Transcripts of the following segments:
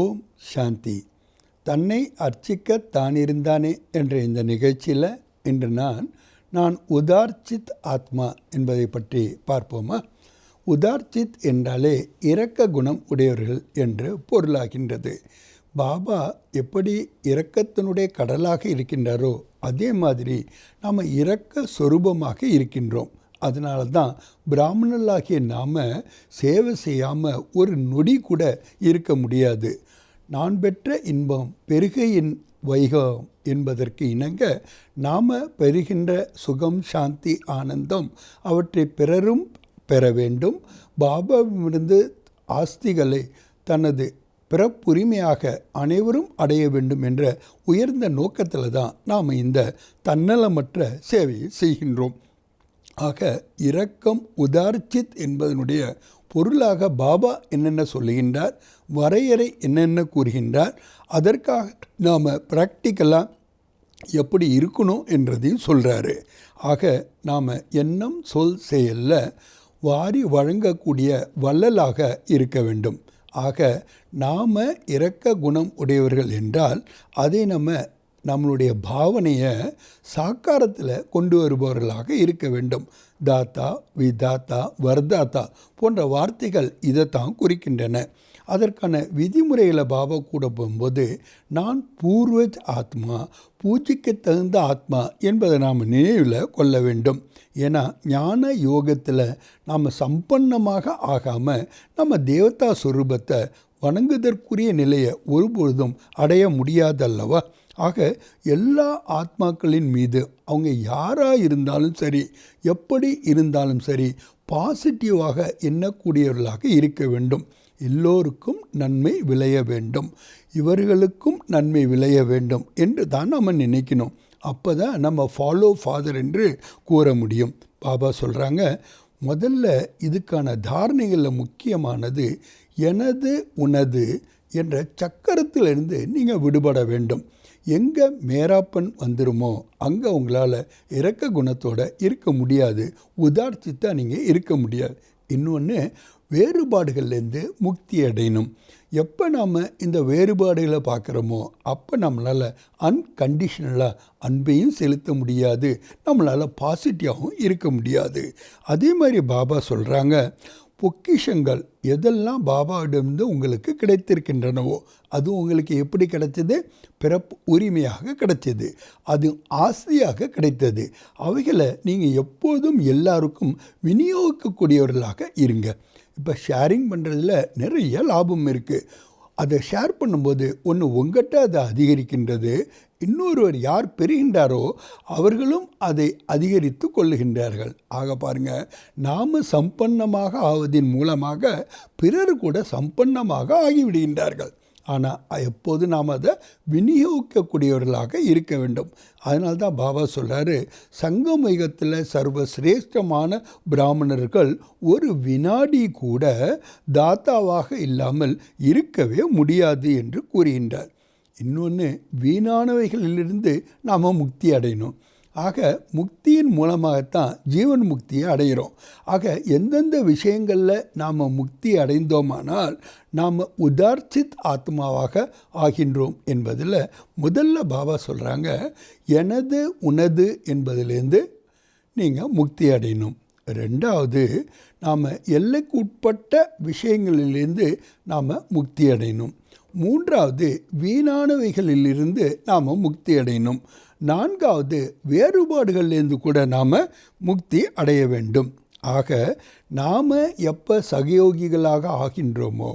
ஓம் சாந்தி. தன்னை அர்ச்சிக்க தானிருந்தானே என்ற இந்த நிகழ்ச்சியில் இன்று நான் நான் உதார்ச்சித் ஆத்மா என்பதை பற்றி பார்ப்போமா? உதார்ச்சித் என்றாலே இரக்க குணம் உடையவர்கள் என்று பொருளாகின்றது. பாபா எப்படி இரக்கத்தினுடைய கடலாக இருக்கின்றாரோ அதே மாதிரி நாம் இரக்க சொரூபமாக இருக்கின்றோம். அதனால தான் பிராமணர்களாகிய நாம் சேவை செய்யாமல் ஒரு நொடி கூட இருக்க முடியாது. நான் பெற்ற இன்பம் பெருகையின் வைகம் என்பதற்கு இணங்க நாம் பெறுகின்ற சுகம் சாந்தி ஆனந்தம் அவற்றை பிறரும் பெற வேண்டும். பாபாவிடமிருந்து ஆஸ்திகளை தனது பிறப்புரிமையாக அனைவரும் அடைய வேண்டும் என்ற உயர்ந்த நோக்கத்தில் தான் நாம் இந்த தன்னலமற்ற சேவையை செய்கின்றோம். ஆக இரக்கம் உதார்ச்சித் என்பதனுடைய பொருளாக பாபா என்னென்ன சொல்லுகின்றார் வரையறை என்னென்ன கூறுகின்றார் அதற்காக நாம் ப்ராக்டிக்கலாக எப்படி இருக்கணும் என்றதையும் சொல்கிறாரு ஆக நாம் எண்ணம் சொல் செயலில் வாரி வழங்கக்கூடிய வள்ளலாக இருக்க வேண்டும். ஆக நாம் இரக்க குணம் உடையவர்கள் என்றால் அதை நம்ம நம்மளுடைய பாவனையை சாக்காரத்தில் கொண்டு வருபவர்களாக இருக்க வேண்டும். தாத்தா விதாத்தா வர்தாத்தா போன்ற வார்த்தைகள் இதைத்தான் குறிக்கின்றன. அதற்கான விதிமுறைகளை பாபா கூட போகும்போது நான் பூர்வஜ் ஆத்மா பூஜைக்கு தகுந்த ஆத்மா என்பதை நாம் நினைவில் கொள்ள வேண்டும். ஏன்னா ஞான யோகத்தில் நாம் சம்பன்னமாக ஆகாமல் நம்ம தேவதா சுரூபத்தை வணங்குதற்குரிய நிலையை ஒருபொழுதும் அடைய முடியாதல்லவா? ஆக எல்லா ஆத்மாக்களின் மீது அவங்க யாராக இருந்தாலும் சரி எப்படி இருந்தாலும் சரி பாசிட்டிவாக எண்ணக்கூடியவர்களாக இருக்க வேண்டும். எல்லோருக்கும் நன்மை விளைய வேண்டும். இவர்களுக்கும் நன்மை விளைய வேண்டும் என்று தான் நம்ம நினைக்கணும். அப்போ தான் நம்ம ஃபாலோ ஃபாதர் என்று கூற முடியும். பாபா சொல்கிறாங்க முதல்ல இதுக்கான தாரணைகளில் முக்கியமானது எனது உனது என்ற சக்கரத்திலிருந்து நீங்கள் விடுபட வேண்டும். எங்கே மேராப்பன் வந்துருமோ அங்கே உங்களால் இறக்க குணத்தோடு இருக்க முடியாது. உதார்த்தித்தான் நீங்கள் இருக்க முடியாது. இன்னொன்று வேறுபாடுகள்லேருந்து முக்தி அடையணும். எப்போ நாம் இந்த வேறுபாடுகளை பார்க்குறோமோ அப்போ நம்மளால் அன்கண்டிஷனலாக அன்பையும் செலுத்த முடியாது. நம்மளால் பாசிட்டிவாகவும் இருக்க முடியாது. அதே மாதிரி பாபா சொல்கிறாங்க பொக்கிஷங்கள் எதெல்லாம் பாபாவிடமிருந்து உங்களுக்கு கிடைத்திருக்கின்றனவோ அது உங்களுக்கு எப்படி கிடைச்சது பிறப்பு உரிமையாக கிடைச்சது அது ஆசையாக கிடைத்தது. அவைகளை நீங்கள் எப்போதும் எல்லாருக்கும் விநியோகிக்கக்கூடியவர்களாக இருங்க. இப்போ ஷேரிங் பண்ணுறதுல நிறைய லாபம் இருக்குது அதை ஷேர் பண்ணும்போது ஒன்று உங்கள்கிட்ட அதை அதிகரிக்கின்றது இன்னொருவர் யார் பெறுகின்றாரோ அவர்களும் அதை அதிகரித்து கொள்ளுகின்றார்கள். ஆக பாருங்கள் நாம் சம்பன்னமாக ஆவதின் மூலமாக பிறர் கூட சம்பன்னமாக ஆகிவிடுகின்றார்கள். ஆனால் எப்போது நாம் அதை விநியோகிக்கக்கூடியவர்களாக இருக்க வேண்டும். அதனால தான் பாபா சொல்கிறாரு சங்கமயுகத்தில் சர்வசிரேஷ்டமான பிராமணர்கள் ஒரு வினாடி கூட தாத்தாவாக இல்லாமல் இருக்கவே முடியாது என்று கூறுகின்றார். இன்னொன்று வீணானவைகளிலிருந்து நாம் முக்தி அடையணும். ஆக முக்தியின் மூலமாகத்தான் ஜீவன் முக்தியை அடைகிறோம் ஆக எந்தெந்த விஷயங்களில் நாம் முக்தி அடைந்தோமானால் நாம் உதார்ச்சித் ஆத்மாவாக ஆகின்றோம் என்பதில் முதல்ல பாபா சொல்கிறாங்க எனது உனது என்பதிலேருந்து நீங்கள் முக்தி அடையணும். ரெண்டாவது நாம் எல்லைக்குட்பட்ட விஷயங்களிலிருந்து நாம் முக்தி அடையணும். மூன்றாவது வீணானவைகளிலிருந்து நாம் முக்தி அடையணும். நான்காவது வேறுபாடுகள்லேருந்து கூட நாம் முக்தி அடைய வேண்டும். ஆக நாம் எப்போ சகயோகிகளாக ஆகின்றோமோ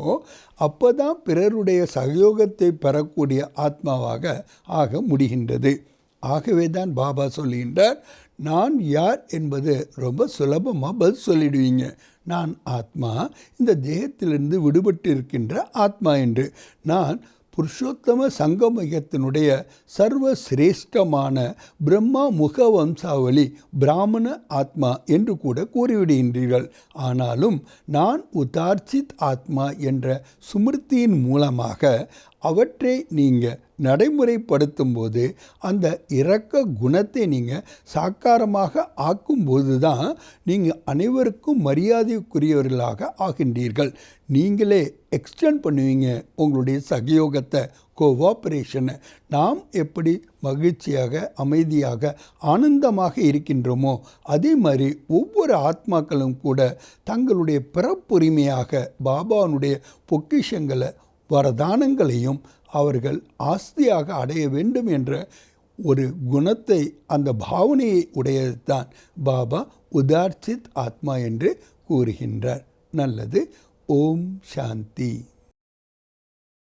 அப்போ தான் பிறருடைய சகயோகத்தை பெறக்கூடிய ஆத்மாவாக ஆக முடிகின்றது. ஆகவே தான் பாபா சொல்லுகின்றார் நான் யார் என்பது ரொம்ப சுலபமாக பதில் சொல்லிடுவீங்க. நான் ஆத்மா இந்த தேகத்திலிருந்து விடுபட்டு இருக்கின்ற ஆத்மா என்று. நான் புருஷோத்தம சங்கமயத்தினுடைய சர்வ சிரேஷ்டமான பிரம்மா முக வம்சாவளி பிராமண ஆத்மா என்று கூட கூறிவிடுகின்றீர்கள். ஆனாலும் நான் உதார்ச்சித் ஆத்மா என்ற சுமிருத்தியின் மூலமாக அவற்றை நீங்கள் நடைமுறைப்படுத்தும் போது அந்த இரக்க குணத்தை நீங்கள் சாக்காரமாக ஆக்கும்போது தான் நீங்கள் அனைவருக்கும் மரியாதைக்குரியவர்களாக ஆகின்றீர்கள். நீங்களே எக்ஸ்டெண்ட் பண்ணுவீங்க உங்களுடைய சகயோகத்தை கோஆப்ரேஷனை நாம் எப்படி மகிழ்ச்சியாக அமைதியாக ஆனந்தமாக இருக்கின்றோமோ அதே மாதிரி ஒவ்வொரு ஆத்மாக்களும் கூட தங்களுடைய பிறப்புரிமையாக பாபானுடைய பொக்கிஷங்களை வரதானங்களையும் அவர்கள் ஆஸ்தியாக அடைய வேண்டும் என்ற ஒரு குணத்தை அந்த பாவனையை உடையதுதான் பாபா உதார்ச்சித் ஆத்மா என்று கூறுகின்றார். நல்லது. ஓம் சாந்தி.